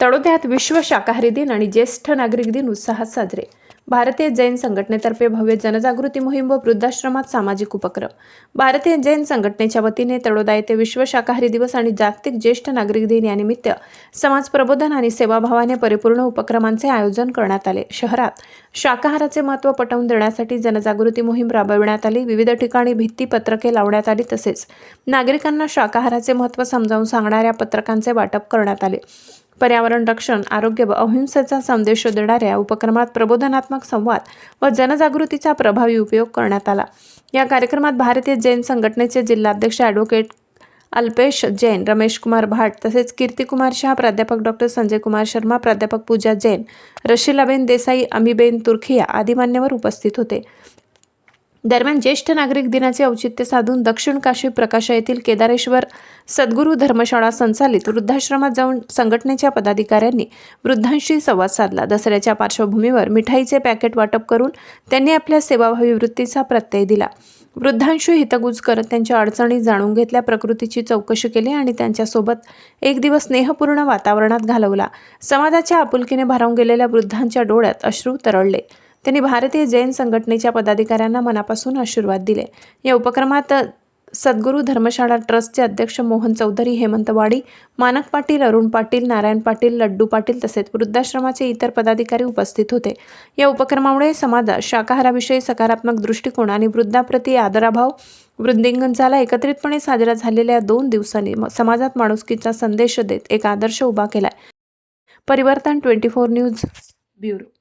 तळोद्यात विश्व शाकाहारी दिन आणि ज्येष्ठ नागरिक दिन उत्साहात साजरे. भारतीय जैन संघटनेतर्फे भव्य जनजागृती मोहीम व वृद्धाश्रमात सामाजिक उपक्रम. भारतीय जैन संघटनेच्या वतीने तळोदा येथे विश्व शाकाहारी दिवस आणि जागतिक ज्येष्ठ नागरिक दिन यानिमित्त समाज प्रबोधन आणि सेवाभावाने परिपूर्ण उपक्रमांचे आयोजन करण्यात आले. शहरात शाकाहाराचे महत्त्व पटवून देण्यासाठी जनजागृती मोहीम राबविण्यात आली. विविध ठिकाणी भित्तीपत्रके लावण्यात आली. तसेच नागरिकांना शाकाहाराचे महत्त्व समजावून सांगणाऱ्या पत्रकांचे वाटप करण्यात आले. पर्यावरण रक्षण आरोग्य व अहिंसेचा संदेश देणाऱ्या उपक्रमात प्रबोधनात्मक संवाद व जनजागृतीचा प्रभावी उपयोग करण्यात आला. या कार्यक्रमात भारतीय जैन संघटनेचे जिल्हाध्यक्ष ॲडव्होकेट अल्पेश जैन रमेश कुमार भाट तसेच कीर्तिकुमार शहा प्राध्यापक डॉक्टर संजय कुमार शर्मा प्राध्यापक पूजा जैन रशिलाबेन देसाई अमीबेन तुर्खिया आदी मान्यवर उपस्थित होते. दरम्यान ज्येष्ठ नागरिक दिनाचे औचित्य साधून दक्षिण काशी प्रकाशा येथील केदारेश्वर सद्गुरू धर्मशाळा संचालित वृद्धाश्रमात जाऊन संघटनेच्या पदाधिकाऱ्यांनी वृद्धांशी संवाद साधला. दसऱ्याच्या पार्श्वभूमीवर मिठाईचे पॅकेट वाटप करून त्यांनी आपल्या सेवाभावी वृत्तीचा प्रत्यय दिला. वृद्धांशी हितगुज करत त्यांच्या अडचणी जाणून घेतल्या प्रकृतीची चौकशी केली आणि त्यांच्यासोबत एक दिवस स्नेहपूर्ण वातावरणात घालवला. समाजाच्या आपुलकीने भारावून गेलेल्या वृद्धांच्या डोळ्यात अश्रू तरळले. त्यांनी भारतीय जैन संघटनेच्या पदाधिकाऱ्यांना मनापासून आशीर्वाद दिले. या उपक्रमात सद्गुरू धर्मशाळा ट्रस्टचे अध्यक्ष मोहन चौधरी हेमंत वाडी मानक पाटील अरुण पाटील नारायण पाटील लड्डू पाटील तसेच वृद्धाश्रमाचे इतर पदाधिकारी उपस्थित होते. या उपक्रमामुळे समाजात शाकाहाराविषयी सकारात्मक दृष्टिकोन आणि वृद्धाप्रती आदराभाव वृद्धिंगन झाला एकत्रितपणे साजरा झालेल्या दोन दिवसांनी म- समाजात माणुसकीचा संदेश देत एक आदर्श उभा केलाय. परिवर्तन ट्वेंटी फोर न्यूज ब्युरो.